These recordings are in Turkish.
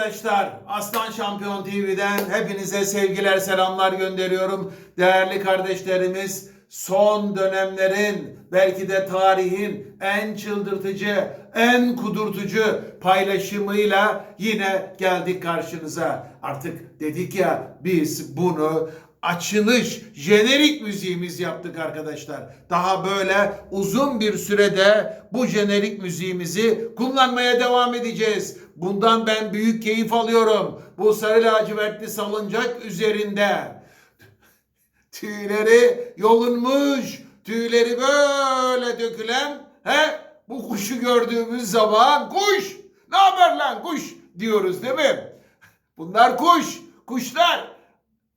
Arkadaşlar. Aslan Şampiyon TV'den hepinize sevgiler, selamlar gönderiyorum. Değerli kardeşlerimiz, son dönemlerin belki de tarihin en çıldırtıcı, en kudurtucu paylaşımıyla yine geldik karşınıza. Artık dedik ya biz bunu açılış jenerik müziğimiz yaptık arkadaşlar. Daha böyle uzun bir sürede bu jenerik müziğimizi kullanmaya devam edeceğiz. Bundan ben büyük keyif alıyorum. Bu sarı lacivertli salıncak üzerinde tüyleri yolunmuş, tüyleri böyle dökülen he bu kuşu gördüğümüz zaman kuş ne haber lan kuş diyoruz değil mi? Bunlar kuş, kuşlar.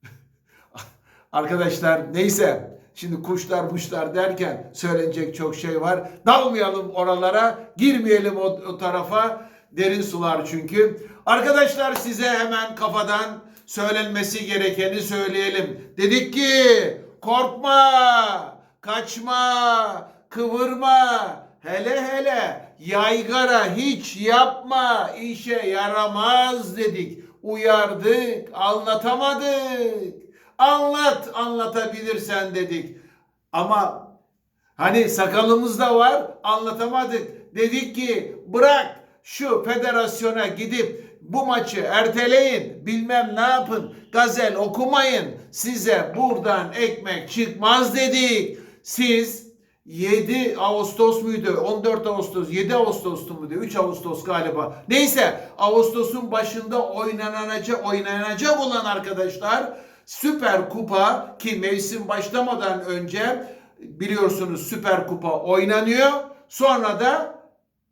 Arkadaşlar neyse şimdi kuşlar kuşlar derken söylenecek çok şey var. Dalmayalım oralara, girmeyelim o, o tarafa. Derin sular çünkü. Arkadaşlar size hemen kafadan söylenmesi gerekeni söyleyelim. Dedik ki korkma, kaçma, kıvırma. Hele hele yaygara hiç yapma işe yaramaz dedik. Uyardık, anlatamadık. Anlat anlatabilirsen dedik. Ama hani sakalımız da var anlatamadık. Dedik ki bırak şu federasyona gidip bu maçı erteleyin bilmem ne yapın gazel okumayın size buradan ekmek çıkmaz dedik. Siz 7 Ağustos muydu? 14 Ağustos, 7 Ağustos'tu muydu? 3 Ağustos galiba. Neyse Ağustos'un başında oynanacak, oynanacak olan arkadaşlar Süper Kupa ki mevsim başlamadan önce biliyorsunuz Süper Kupa oynanıyor. Sonra da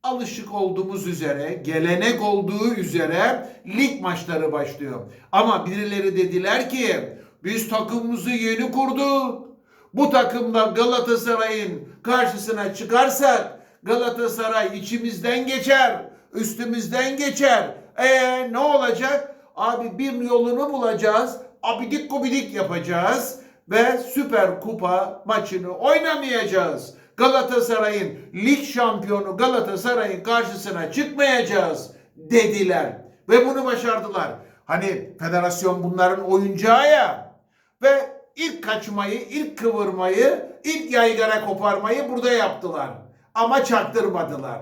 alışık olduğumuz üzere, gelenek olduğu üzere lig maçları başlıyor. Ama birileri dediler ki biz takımımızı yeni kurduk. Bu takımda Galatasaray'ın karşısına çıkarsak Galatasaray içimizden geçer, üstümüzden geçer. E ne olacak? Abi bir yolunu bulacağız. Abidik gubidik yapacağız ve Süper Kupa maçını oynamayacağız. Galatasaray'ın lig şampiyonu Galatasaray'ın karşısına çıkmayacağız dediler ve bunu başardılar. Hani federasyon bunların oyuncağı ya ve ilk kaçmayı, ilk kıvırmayı, ilk yaygara koparmayı burada yaptılar. Ama çaktırmadılar.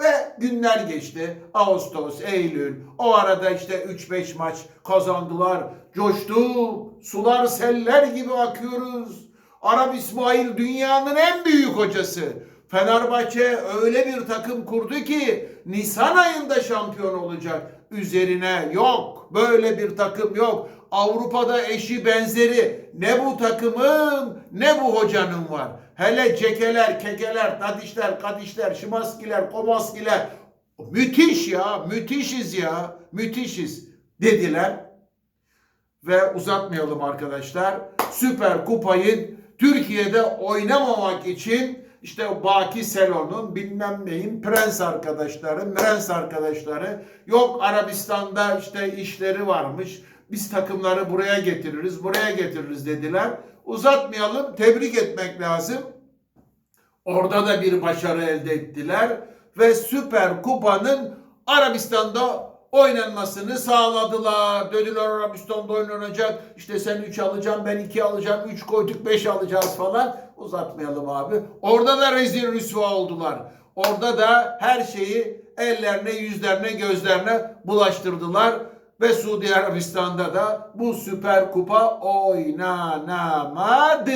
Ve günler geçti. Ağustos, Eylül. O arada işte 3-5 maç kazandılar. Coştu. Sular seller gibi akıyoruz. Arap İsmail dünyanın en büyük hocası. Fenerbahçe öyle bir takım kurdu ki Nisan ayında şampiyon olacak. Üzerine yok. Böyle bir takım yok. Avrupa'da eşi benzeri ne bu takımın ne bu hocanın var. Hele cekeler, kekeler, tadişler, kadişler, şimaskiler, komaskiler. Müthiş ya, müthişiz ya, müthişiz dediler. Ve uzatmayalım arkadaşlar. Süper Kupayı Türkiye'de oynamamak için işte Baki Selon'un bilmem neyin prens arkadaşları, prens arkadaşları yok Arabistan'da işte işleri varmış. Biz takımları buraya getiririz, buraya getiririz dediler. Uzatmayalım, tebrik etmek lazım. Orada da bir başarı elde ettiler ve Süper Kupa'nın Arabistan'da oynanmasını sağladılar. Dediler Arabistan'da oynanacak. İşte sen 3 alacaksın, ben 2 alacağım, 3 koyduk 5 alacağız falan. Uzatmayalım abi. Orada da rezil rüsva oldular. Orada da her şeyi ellerine, yüzlerine, gözlerine bulaştırdılar. Ve Suudi Arabistan'da da bu Süper Kupa oynanamadı.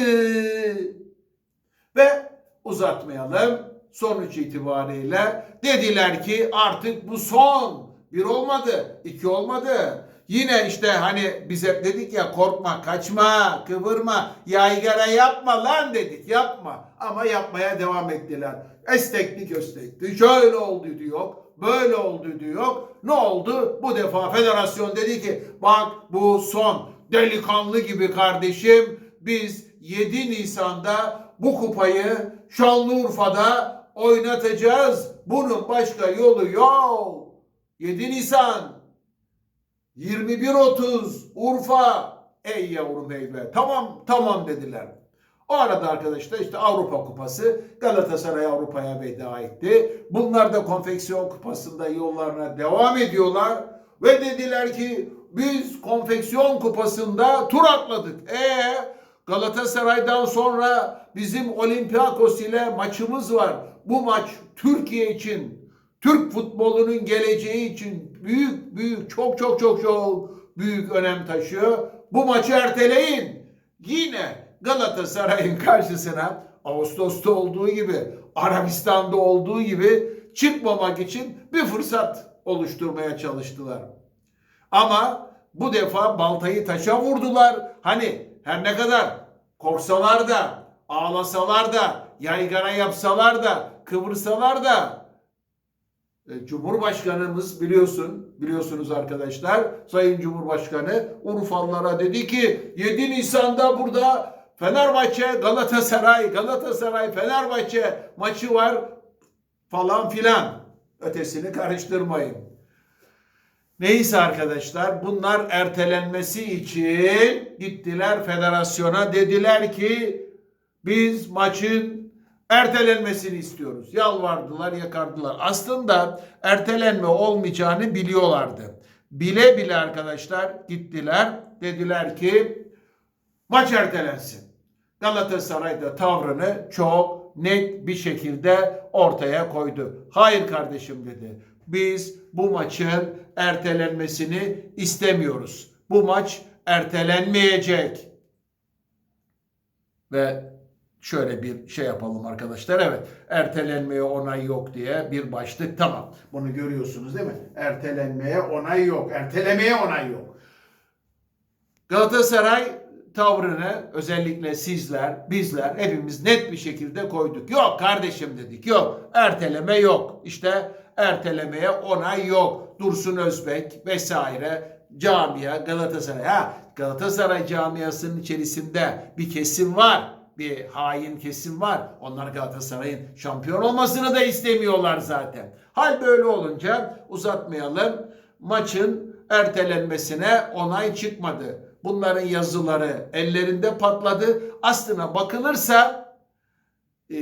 Ve uzatmayalım. Sonuç itibariyle dediler ki artık bu son. Bir olmadı, iki olmadı. Yine işte hani biz hep dedik ya korkma, kaçma, kıvırma, yaygara yapma lan dedik yapma. Ama yapmaya devam ettiler. Esteklik östeklik. Şöyle oldu diyor, böyle oldu diyor. Ne oldu? Bu defa federasyon dedi ki bak bu son delikanlı gibi kardeşim biz 7 Nisan'da bu kupayı Şanlıurfa'da oynatacağız. Bunun başka yolu yok. 7 Nisan 21.30 Urfa. Ey yavrum ey be. Tamam tamam dediler. O arada arkadaşlar işte Avrupa Kupası Galatasaray Avrupa'ya veda etti. Bunlar da konfeksiyon kupasında yollarına devam ediyorlar. Ve dediler ki biz konfeksiyon kupasında tur atladık. E Galatasaray'dan sonra bizim Olympiakos ile maçımız var. Bu maç Türkiye için, Türk futbolunun geleceği için büyük büyük çok çok çok çok büyük önem taşıyor. Bu maçı erteleyin. Yine Galatasaray'ın karşısına Ağustos'ta olduğu gibi, Arabistan'da olduğu gibi çıkmamak için bir fırsat oluşturmaya çalıştılar. Ama bu defa baltayı taşa vurdular. Hani her ne kadar korksalar da, ağlasalar da, yaygara yapsalar da, kıvırsalar da Cumhurbaşkanımız biliyorsun, biliyorsunuz arkadaşlar, Sayın Cumhurbaşkanı Urfalılara dedi ki 7 Nisan'da burada Fenerbahçe Galatasaray, Galatasaray Fenerbahçe maçı var falan filan. Ötesini karıştırmayın. Neyse arkadaşlar bunlar ertelenmesi için gittiler federasyona dediler ki biz maçın ertelenmesini istiyoruz. Yalvardılar, yakardılar. Aslında ertelenme olmayacağını biliyorlardı. Bile bile arkadaşlar gittiler. Dediler ki maç ertelensin. Galatasaray da tavrını çok net bir şekilde ortaya koydu. Hayır kardeşim dedi. Biz bu maçın ertelenmesini istemiyoruz. Bu maç ertelenmeyecek. Ve şöyle bir şey yapalım arkadaşlar. Evet ertelenmeye onay yok diye bir başlık tamam. Bunu görüyorsunuz değil mi? Ertelenmeye onay yok. Ertelemeye onay yok. Galatasaray tavrını özellikle sizler, bizler hepimiz net bir şekilde koyduk. Yok kardeşim dedik. Yok. Erteleme yok. İşte ertelemeye onay yok. Dursun Özbek vesaire camia Galatasaray. Ha Galatasaray camiasının içerisinde bir kesim var. Bir hain kesim var. Onlar Galatasaray'ın şampiyon olmasını da istemiyorlar zaten. Hal böyle olunca uzatmayalım. Maçın ertelenmesine onay çıkmadı bunların yazıları ellerinde patladı. Aslına bakılırsa e,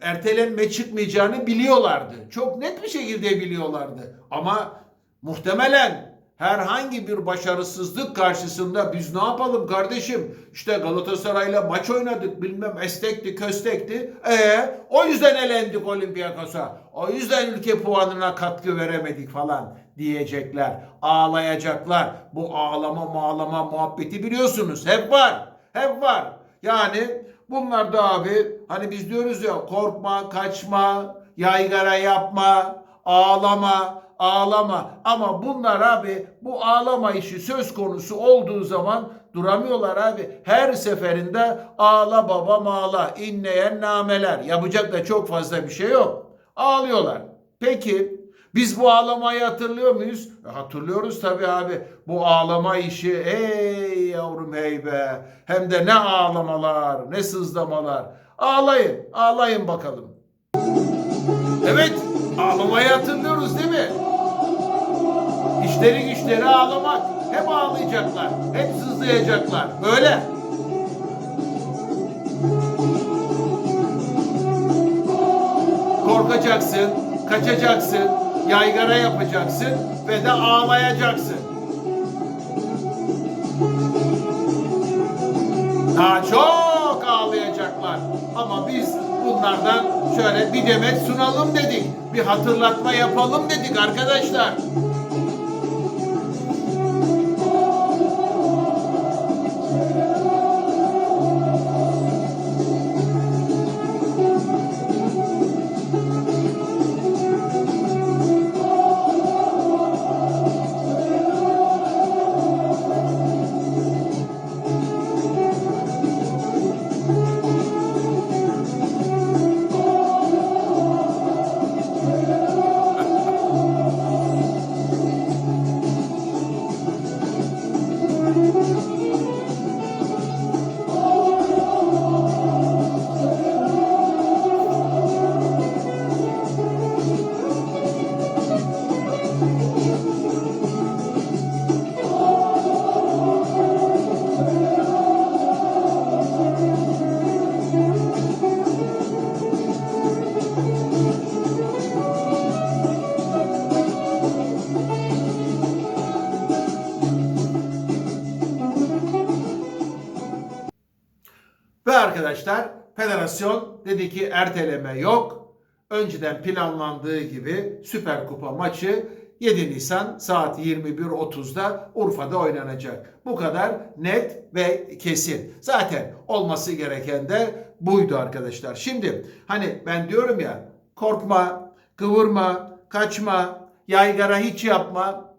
ertelenme çıkmayacağını biliyorlardı. Çok net bir şekilde biliyorlardı. Ama muhtemelen herhangi bir başarısızlık karşısında biz ne yapalım kardeşim? İşte Galatasaray'la maç oynadık bilmem estekti köstekti. E o yüzden elendik Olympiakos'a. O yüzden ülke puanına katkı veremedik falan diyecekler. Ağlayacaklar. Bu ağlama mağlama muhabbeti biliyorsunuz. Hep var. Hep var. Yani bunlar da abi hani biz diyoruz ya korkma, kaçma, yaygara yapma, ağlama, ağlama. Ama bunlar abi bu ağlama işi söz konusu olduğu zaman duramıyorlar abi. Her seferinde ağla baba ağla, inleyen nameler. Yapacak da çok fazla bir şey yok. Ağlıyorlar. Peki biz bu ağlamayı hatırlıyor muyuz? E, hatırlıyoruz tabii abi. Bu ağlama işi ey yavrum hey be. Hem de ne ağlamalar, ne sızlamalar. Ağlayın, ağlayın bakalım. Evet, ağlamayı hatırlıyoruz değil mi? İşleri güçleri ağlamak. Hep ağlayacaklar, hep sızlayacaklar. Böyle. Korkacaksın, kaçacaksın, yaygara yapacaksın ve de ağlayacaksın. Daha çok ağlayacaklar. Ama biz bunlardan şöyle bir demet sunalım dedik. Bir hatırlatma yapalım dedik arkadaşlar. Federasyon dedi ki erteleme yok. Önceden planlandığı gibi Süper Kupa maçı 7 Nisan saat 21.30'da Urfa'da oynanacak. Bu kadar net ve kesin. Zaten olması gereken de buydu arkadaşlar. Şimdi hani ben diyorum ya korkma, kıvırma, kaçma, yaygara hiç yapma.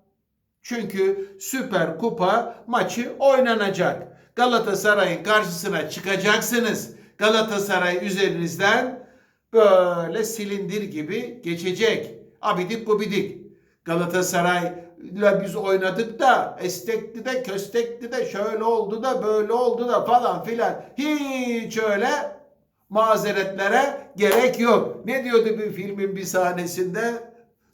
Çünkü Süper Kupa maçı oynanacak. Galatasaray'ın karşısına çıkacaksınız. Galatasaray üzerinizden böyle silindir gibi geçecek. Abidik gubidik. Galatasaray'la biz oynadık da estekti de köstekti de şöyle oldu da böyle oldu da falan filan. Hiç öyle mazeretlere gerek yok. Ne diyordu bir filmin bir sahnesinde?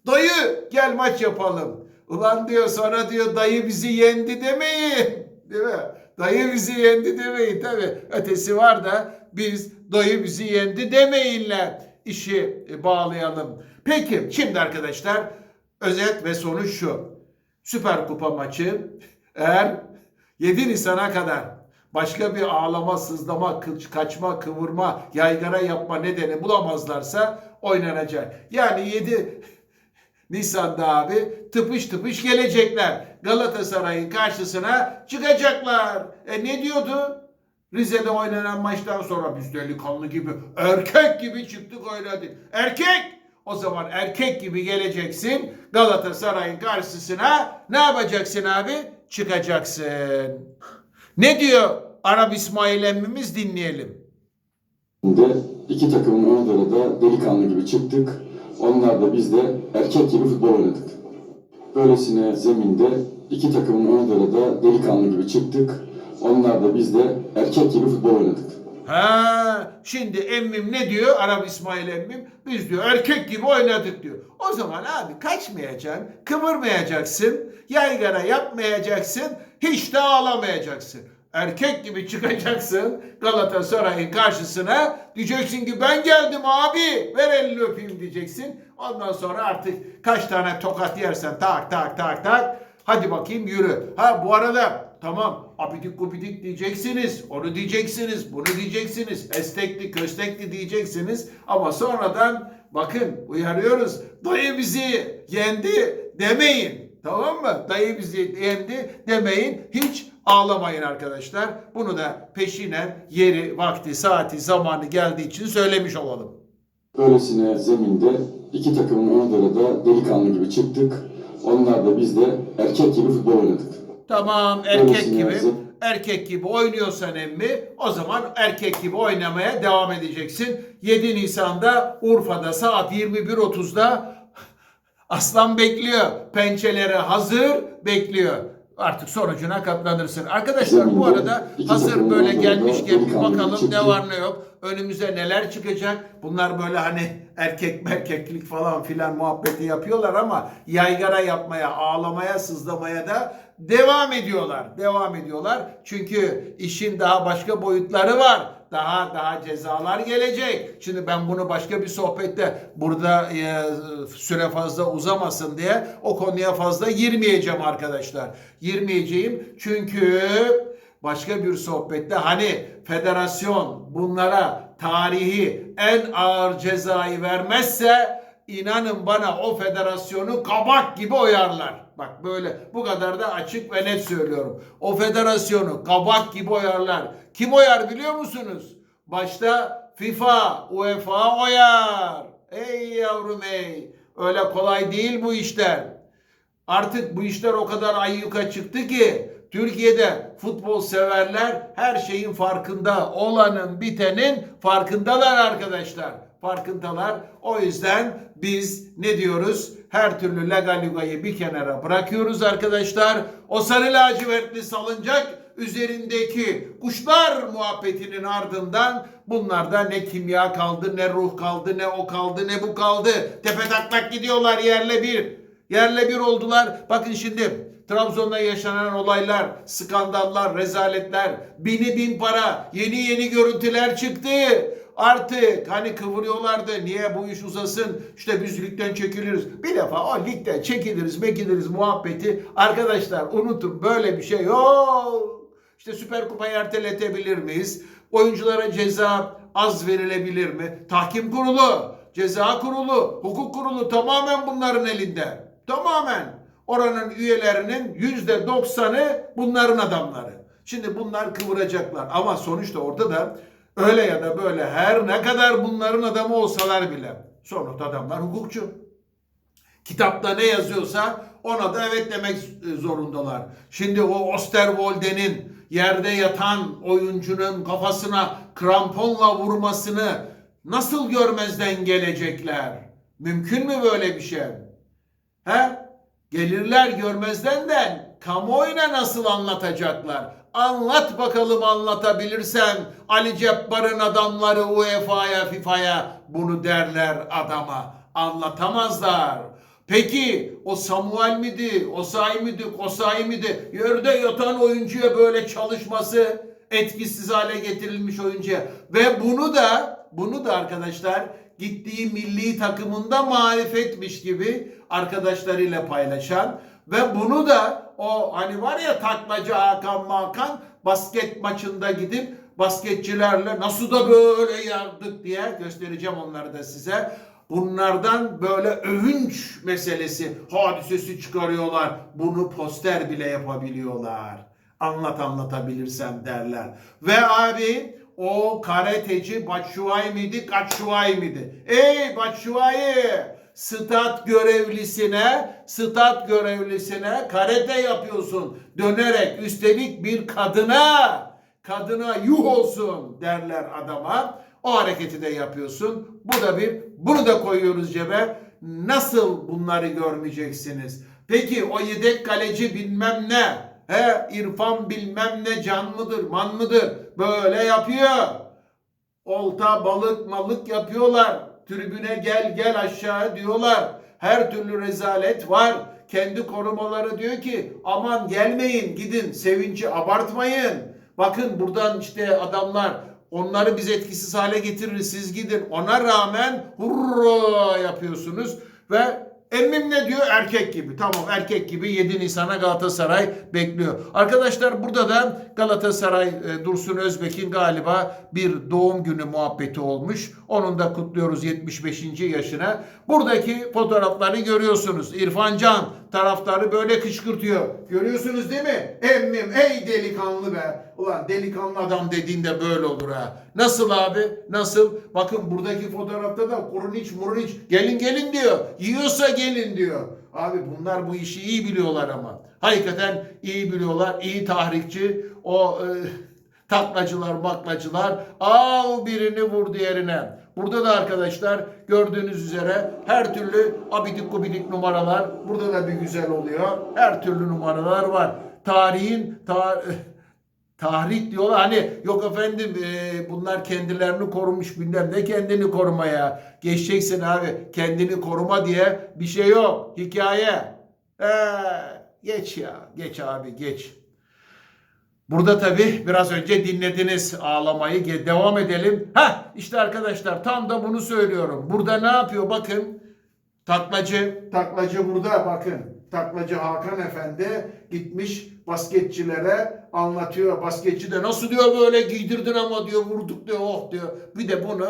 Dayı gel maç yapalım. Ulan diyor sonra diyor dayı bizi yendi demeyin. Değil mi? Dayı bizi yendi demeyin tabi. Ötesi var da biz dayı bizi yendi demeyinle işi e, bağlayalım. Peki şimdi arkadaşlar özet ve sonuç şu. Süper Kupa maçı eğer 7 Nisan'a kadar başka bir ağlama, sızlama, kaçma, kıvırma, yaygara yapma nedeni bulamazlarsa oynanacak. Yani 7 Nisan'da abi tıpış tıpış gelecekler. Galatasaray'ın karşısına çıkacaklar. E ne diyordu? Rize'de oynanan maçtan sonra biz delikanlı gibi, erkek gibi çıktık oynadık. Erkek! O zaman erkek gibi geleceksin. Galatasaray'ın karşısına ne yapacaksın abi? Çıkacaksın. Ne diyor Arap İsmail emmimiz dinleyelim. de iki takımın oyuncuları da delikanlı gibi çıktık. Onlar da biz de erkek gibi futbol oynadık. Böylesine zeminde iki takımın oyuncuları da delikanlı gibi çıktık. Onlar da biz de erkek gibi futbol oynadık. Ha, şimdi emmim ne diyor? Arap İsmail emmim. Biz diyor erkek gibi oynadık diyor. O zaman abi kaçmayacaksın, kıvırmayacaksın, yaygara yapmayacaksın, hiç de ağlamayacaksın. Erkek gibi çıkacaksın Galatasaray'ın karşısına. Diyeceksin ki ben geldim abi ver elini öpeyim diyeceksin. Ondan sonra artık kaç tane tokat yersen tak tak tak tak. Hadi bakayım yürü. Ha bu arada tamam abidik gubidik diyeceksiniz. Onu diyeceksiniz. Bunu diyeceksiniz. Estekli köstekli diyeceksiniz. Ama sonradan bakın uyarıyoruz. Dayı bizi yendi demeyin. Tamam mı? Dayı bizi yendi demeyin. Hiç ağlamayın arkadaşlar. Bunu da peşinen yeri, vakti, saati, zamanı geldiği için söylemiş olalım. Böylesine zeminde iki takımın oyuncuları da delikanlı gibi çıktık. Onlar da biz de erkek gibi futbol oynadık. Tamam erkek Böylesine gibi yazın. erkek gibi oynuyorsan emmi o zaman erkek gibi oynamaya devam edeceksin. 7 Nisan'da Urfa'da saat 21.30'da Aslan bekliyor. Pençeleri hazır bekliyor. Artık sonucuna katlanırsın. Arkadaşlar bu arada hazır böyle gelmişken bir bakalım ne var ne yok. Önümüze neler çıkacak. Bunlar böyle hani erkek merkeklik falan filan muhabbeti yapıyorlar ama yaygara yapmaya, ağlamaya, sızlamaya da devam ediyorlar. Devam ediyorlar. Çünkü işin daha başka boyutları var daha daha cezalar gelecek. Şimdi ben bunu başka bir sohbette burada e, süre fazla uzamasın diye o konuya fazla girmeyeceğim arkadaşlar. Girmeyeceğim çünkü başka bir sohbette hani federasyon bunlara tarihi en ağır cezayı vermezse inanın bana o federasyonu kabak gibi oyarlar. Bak böyle bu kadar da açık ve net söylüyorum. O federasyonu kabak gibi oyarlar. Kim oyar biliyor musunuz? Başta FIFA, UEFA oyar. Ey yavrum ey. Öyle kolay değil bu işler. Artık bu işler o kadar ayyuka çıktı ki Türkiye'de futbol severler her şeyin farkında. Olanın bitenin farkındalar arkadaşlar. Farkındalar. O yüzden biz ne diyoruz? Her türlü legalugayı bir kenara bırakıyoruz arkadaşlar. O sarı lacivertli salıncak üzerindeki kuşlar muhabbetinin ardından bunlarda ne kimya kaldı, ne ruh kaldı, ne o kaldı, ne bu kaldı. Tepe taklak gidiyorlar yerle bir. Yerle bir oldular. Bakın şimdi Trabzon'da yaşanan olaylar, skandallar, rezaletler, bini bin para, yeni yeni görüntüler çıktı. Artık hani kıvırıyorlardı niye bu iş uzasın işte biz ligden çekiliriz. Bir defa o ligden çekiliriz mekiliriz muhabbeti arkadaşlar unutun böyle bir şey yok. İşte Süper Kupayı erteletebilir miyiz? Oyunculara ceza az verilebilir mi? Tahkim kurulu, ceza kurulu, hukuk kurulu tamamen bunların elinde. Tamamen. Oranın üyelerinin yüzde doksanı bunların adamları. Şimdi bunlar kıvıracaklar ama sonuçta orada da öyle ya da böyle her ne kadar bunların adamı olsalar bile sonuçta adamlar hukukçu. Kitapta ne yazıyorsa ona da evet demek zorundalar. Şimdi o Osterwolde'nin yerde yatan oyuncunun kafasına kramponla vurmasını nasıl görmezden gelecekler? Mümkün mü böyle bir şey? He? Gelirler görmezden kamuoyuna nasıl anlatacaklar? Anlat bakalım anlatabilirsen Ali Cebbar'ın adamları UEFA'ya FIFA'ya bunu derler adama. Anlatamazlar. Peki o Samuel miydi, Osay miydi, Kosay miydi? Yerde yatan oyuncuya böyle çalışması etkisiz hale getirilmiş oyuncuya. Ve bunu da bunu da arkadaşlar gittiği milli takımında marifetmiş gibi arkadaşlarıyla paylaşan ve bunu da o hani var ya taklacı Hakan Makan basket maçında gidip basketçilerle nasıl da böyle yardık diye göstereceğim onları da size. Bunlardan böyle övünç meselesi, hadisesi çıkarıyorlar. Bunu poster bile yapabiliyorlar. Anlat anlatabilirsem derler. Ve abi o karateci Batshuayi miydi, Katshuayi miydi? Ey Batshuayi! Stat görevlisine, stat görevlisine karate yapıyorsun. Dönerek üstelik bir kadına, kadına yuh olsun derler adama. O hareketi de yapıyorsun. Bu da bir, bunu da koyuyoruz cebe. Nasıl bunları görmeyeceksiniz? Peki o yedek kaleci bilmem ne, he İrfan bilmem ne can mıdır, man mıdır? Böyle yapıyor. Olta, balık, malık yapıyorlar. Tribüne gel gel aşağı diyorlar. Her türlü rezalet var. Kendi korumaları diyor ki aman gelmeyin gidin sevinci abartmayın. Bakın buradan işte adamlar onları biz etkisiz hale getiririz siz gidin. Ona rağmen hurra yapıyorsunuz ve Emmim ne diyor? Erkek gibi. Tamam erkek gibi 7 Nisan'a Galatasaray bekliyor. Arkadaşlar burada da Galatasaray e, Dursun Özbek'in galiba bir doğum günü muhabbeti olmuş. Onun da kutluyoruz 75. yaşına. Buradaki fotoğrafları görüyorsunuz. İrfan Can taraftarı böyle kışkırtıyor. Görüyorsunuz değil mi? Emmim ey delikanlı be. Ulan delikanlı adam dediğinde böyle olur ha. Nasıl abi? Nasıl? Bakın buradaki fotoğrafta da Kuruniç Muruniç gelin gelin diyor. Yiyorsa gelin diyor. Abi bunlar bu işi iyi biliyorlar ama. Hakikaten iyi biliyorlar. iyi tahrikçi. O e, taklacılar, baklacılar al birini vur diğerine. Burada da arkadaşlar gördüğünüz üzere her türlü abidik gubidik numaralar burada da bir güzel oluyor. Her türlü numaralar var. Tarihin tar tahrik diyorlar. Hani yok efendim e, bunlar kendilerini korumuş bilmem ne kendini korumaya. Geçeceksin abi kendini koruma diye bir şey yok. Hikaye. Ee, geç ya geç abi geç. Burada tabi biraz önce dinlediniz ağlamayı. Devam edelim. Ha işte arkadaşlar tam da bunu söylüyorum. Burada ne yapıyor bakın. Taklacı, taklacı burada bakın. Taklacı Hakan Efendi gitmiş basketçilere anlatıyor. Basketçi de nasıl diyor böyle giydirdin ama diyor vurduk diyor oh diyor. Bir de bunu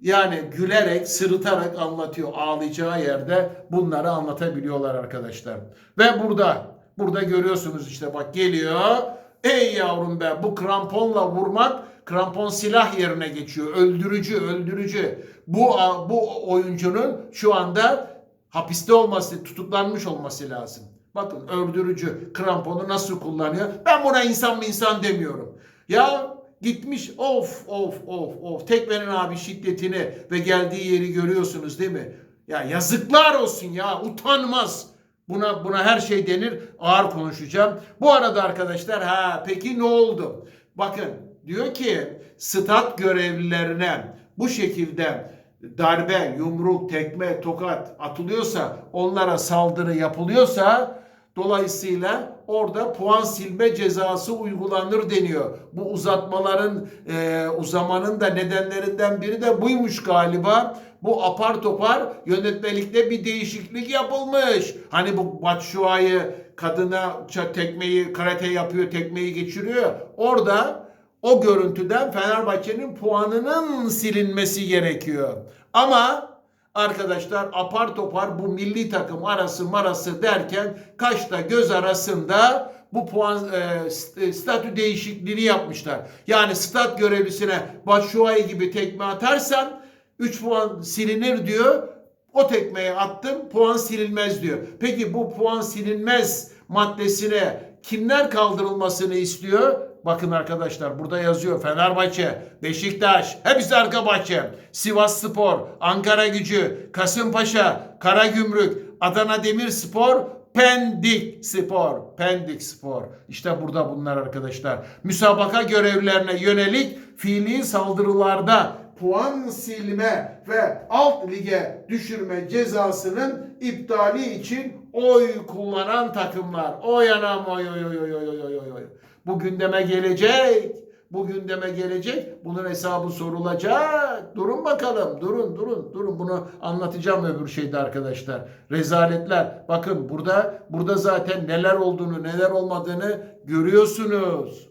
yani gülerek, sırıtarak anlatıyor. Ağlayacağı yerde bunları anlatabiliyorlar arkadaşlar. Ve burada, burada görüyorsunuz işte bak geliyor. Ey yavrum be bu kramponla vurmak krampon silah yerine geçiyor. Öldürücü, öldürücü. Bu bu oyuncunun şu anda hapiste olması, tutuklanmış olması lazım. Bakın öldürücü kramponu nasıl kullanıyor? Ben buna insan mı insan demiyorum. Ya gitmiş of of of of tekmenin abi şiddetini ve geldiği yeri görüyorsunuz değil mi? Ya yazıklar olsun ya utanmaz. Buna buna her şey denir. Ağır konuşacağım. Bu arada arkadaşlar ha peki ne oldu? Bakın diyor ki stat görevlilerine bu şekilde darbe, yumruk, tekme, tokat atılıyorsa, onlara saldırı yapılıyorsa dolayısıyla orada puan silme cezası uygulanır deniyor. Bu uzatmaların e, uzamanın da nedenlerinden biri de buymuş galiba. Bu apar topar yönetmelikte bir değişiklik yapılmış. Hani bu Batshuayi kadına tekmeyi karate yapıyor, tekmeyi geçiriyor. Orada o görüntüden Fenerbahçe'nin puanının silinmesi gerekiyor. Ama arkadaşlar apar topar bu milli takım arası marası derken kaşla göz arasında bu puan e, st- statü değişikliğini yapmışlar. Yani stat görevlisine Batshuayi gibi tekme atarsan 3 puan silinir diyor. O tekmeyi attım puan silinmez diyor. Peki bu puan silinmez maddesine kimler kaldırılmasını istiyor? Bakın arkadaşlar burada yazıyor Fenerbahçe, Beşiktaş, hepsi arka bahçe. Sivas Spor, Ankara Gücü, Kasımpaşa, Karagümrük, Adana Demirspor, Pendik Spor. Pendik Spor. İşte burada bunlar arkadaşlar. Müsabaka görevlerine yönelik fiili saldırılarda puan silme ve alt lige düşürme cezasının iptali için oy kullanan takımlar. Oy oy oy oy oy oy oy oy. Bu gündeme gelecek. Bu gündeme gelecek. Bunun hesabı sorulacak. Durun bakalım. Durun durun durun. Bunu anlatacağım öbür şeyde arkadaşlar. Rezaletler. Bakın burada burada zaten neler olduğunu neler olmadığını görüyorsunuz.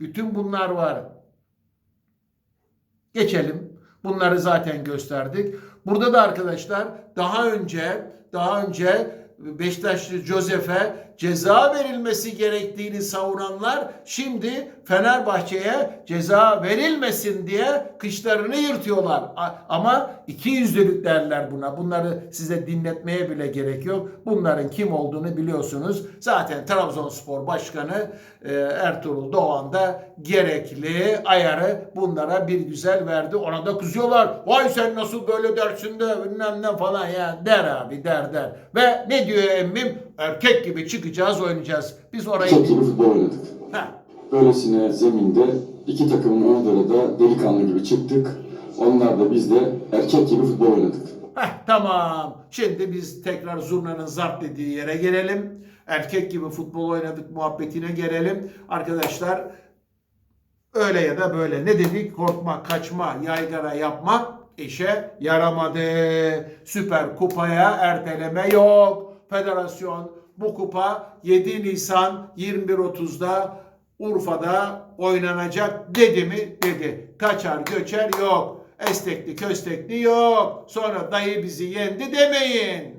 Bütün bunlar var. Geçelim Bunları zaten gösterdik. Burada da arkadaşlar daha önce daha önce Beşiktaşlı Josef'e ceza verilmesi gerektiğini savunanlar şimdi Fenerbahçe'ye ceza verilmesin diye kışlarını yırtıyorlar. Ama iki yüzlülük derler buna. Bunları size dinletmeye bile gerek yok. Bunların kim olduğunu biliyorsunuz. Zaten Trabzonspor Başkanı e, Ertuğrul Doğan da gerekli ayarı bunlara bir güzel verdi. Ona da kızıyorlar. Vay sen nasıl böyle dersin de bilmem ne falan ya der abi der der. Ve ne diyor emmim? Erkek gibi çıkacağız oynayacağız. Biz orayı... Erkek gibi futbol oynadık. Heh. Böylesine zeminde iki takımın oyuncuları da delikanlı gibi çıktık. Onlar da biz de erkek gibi futbol oynadık. Heh, tamam. Şimdi biz tekrar zurnanın zart dediği yere gelelim. Erkek gibi futbol oynadık muhabbetine gelelim. Arkadaşlar öyle ya da böyle ne dedik? Korkma, kaçma, yaygara yapma işe yaramadı. Süper kupaya erteleme yok. Federasyon bu kupa 7 Nisan 21.30'da Urfa'da oynanacak dedi mi? Dedi. Kaçar göçer yok. Estekli köstekli yok. Sonra dayı bizi yendi demeyin.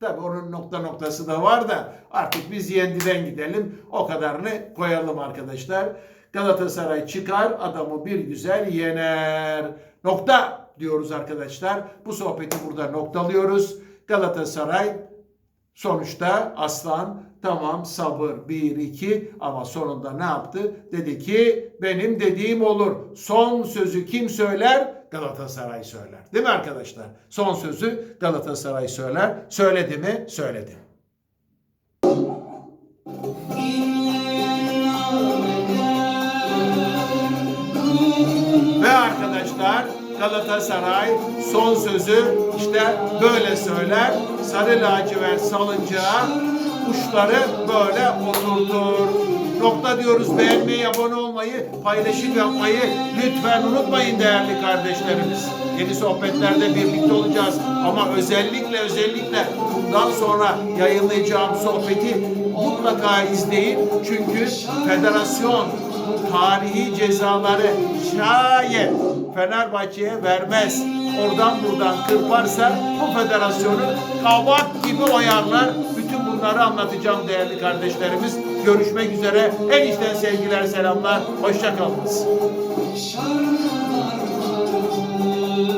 Tabi onun nokta noktası da var da artık biz yendiden gidelim. O kadarını koyalım arkadaşlar. Galatasaray çıkar adamı bir güzel yener. Nokta diyoruz arkadaşlar. Bu sohbeti burada noktalıyoruz. Galatasaray Sonuçta Aslan tamam sabır 1-2 ama sonunda ne yaptı? Dedi ki benim dediğim olur. Son sözü kim söyler? Galatasaray söyler. Değil mi arkadaşlar? Son sözü Galatasaray söyler. Söyledi mi? Söyledi. Ve arkadaşlar Galatasaray son sözü işte böyle söyler. Sarı lacivert salıncağa kuşları böyle oturtur. Nokta diyoruz beğenmeyi, abone olmayı, paylaşım yapmayı lütfen unutmayın değerli kardeşlerimiz. Yeni sohbetlerde birlikte olacağız. Ama özellikle özellikle bundan sonra yayınlayacağım sohbeti mutlaka izleyin. Çünkü federasyon tarihi cezaları şayet Fenerbahçe'ye vermez. Oradan buradan kırparsa bu federasyonu kabak gibi oyarlar. Bütün bunları anlatacağım değerli kardeşlerimiz. Görüşmek üzere. En içten sevgiler, selamlar. Hoşçakalınız.